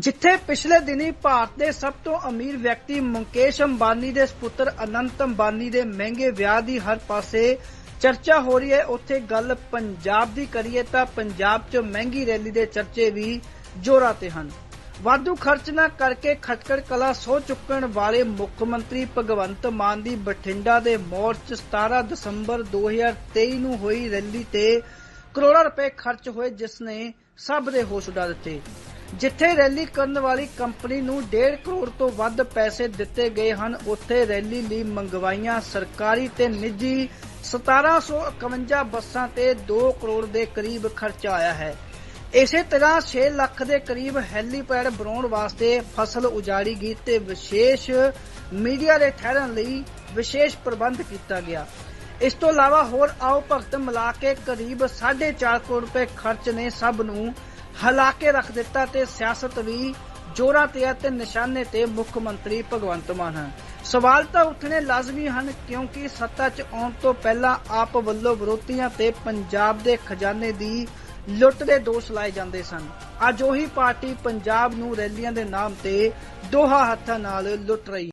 ਜਿੱਥੇ ਪਿਛਲੇ ਦਿਨੀ ਭਾਰਤ ਦੇ ਸਭ ਤੋਂ ਅਮੀਰ ਵਿਅਕਤੀ ਮੁਕੇਸ਼ ਅੰਬਾਨੀ ਦੇ ਸੁਪੁੱਤਰ ਅਨੰਤ ਅੰਬਾਨੀ ਦੇ ਮਹਿੰਗੇ ਵਿਆਹ ਦੀ ਹਰ ਪਾਸੇ ਚਰਚਾ ਹੋ ਰਹੀ ਹੈ, ਉੱਥੇ ਗੱਲ ਪੰਜਾਬ ਦੀ ਕਰੀਏ ਤਾਂ ਪੰਜਾਬ 'ਚ ਮਹਿੰਗੀ ਰੈਲੀ ਦੇ ਚਰਚੇ ਵੀ ਜ਼ੋਰਾਂ ਤੇ ਹਨ। ਵਾਧੂ ਖਰਚ ਨਾ ਕਰਕੇ ਖਟਕੜ ਕਲਾ ਸੋ ਚੁੱਕਣ ਵਾਲੇ ਮੁੱਖ ਮੰਤਰੀ ਭਗਵੰਤ ਮਾਨ ਦੀ ਬਠਿੰਡਾ ਦੇ ਮੋੜ 'ਚ 17 ਦਸੰਬਰ 2023 ਨੂੰ ਹੋਈ ਰੈਲੀ ਤੇ ਕਰੋੜਾਂ ਰੁਪਏ ਖਰਚ ਹੋਏ, ਜਿਸ ਨੇ ਸਭ ਦੇ ਹੋਸ਼ ਉਡਾ ਦਿੱਤੇ। ਜਿੱਥੇ ਰੈਲੀ ਕਰਨ ਵਾਲੀ ਕੰਪਨੀ ਨੂੰ 1.5 ਕਰੋੜ ਤੋਂ ਵੱਧ ਪੈਸੇ ਦਿੱਤੇ ਗਏ ਹਨ, ਉੱਥੇ ਰੈਲੀ ਲਈ ਮੰਗਵਾਈਆਂ ਸਰਕਾਰੀ ਤੇ ਨਿੱਜੀ 1751 ਬੱਸਾਂ ਤੇ 2 ਕਰੋੜ ਦੇ ਕਰੀਬ ਖਰਚਾ ਆਇਆ ਹੈ। ਇਸੇ ਤਰ੍ਹਾਂ 6 ਲੱਖ ਦੇ ਕਰੀਬ ਹੈਲੀਪੈਡ ਬਣਾਉਣ ਵਾਸਤੇ ਫਸਲ ਉਜਾੜੀ ਗਈ ਤੇ ਵਿਸ਼ੇਸ਼ ਮੀਡੀਆ ਦੇ ਠਹਿਰਨ ਲਈ ਵਿਸ਼ੇਸ਼ ਪ੍ਰਬੰਧ ਕੀਤਾ ਗਿਆ। ਇਸ ਤੋਂ ਇਲਾਵਾ ਹੋਰ ਆਓ ਭਗਤ ਮਿਲਾ ਕੇ ਕਰੀਬ 4.5 ਕਰੋੜ ਰੁਪਏ ਖਰਚ ਨੇ ਸਭ ਨੂੰ ਹਿਲਾ ਕੇ ਰੱਖ ਦਿੱਤਾ ਤੇ ਸਿਆਸਤ ਵੀ ਜੋਰਾਂ ਤੇ ਹੈ ਤੇ ਨਿਸ਼ਾਨੇ ਤੇ ਮੁੱਖ ਮੰਤਰੀ ਭਗਵੰਤ ਮਾਨ ਹਨ। ਸਵਾਲ ਤਾਂ ਉੱਠਣੇ ਲਾਜ਼ਮੀ ਹਨ ਕਿਉਂਕਿ ਸੱਤਾ 'ਚ ਆਉਣ ਤੋਂ ਪਹਿਲਾਂ ਆਪ ਵੱਲੋਂ ਵਿਰੋਧੀਆਂ ਤੇ ਪੰਜਾਬ ਦੇ ਖਜ਼ਾਨੇ ਦੀ ਲੁੱਟ ਦੇ ਦੋਸ਼ ਲਾਏ ਜਾਂਦੇ ਸਨ। ਅੱਜ ਉਹੀ ਪਾਰਟੀ ਪੰਜਾਬ ਨੂੰ ਰੈਲੀਆਂ ਦੇ ਨਾਮ ਤੇ ਦੋਹਾ ਹੱਥਾਂ ਨਾਲ ਲੁੱਟ ਰਹੀ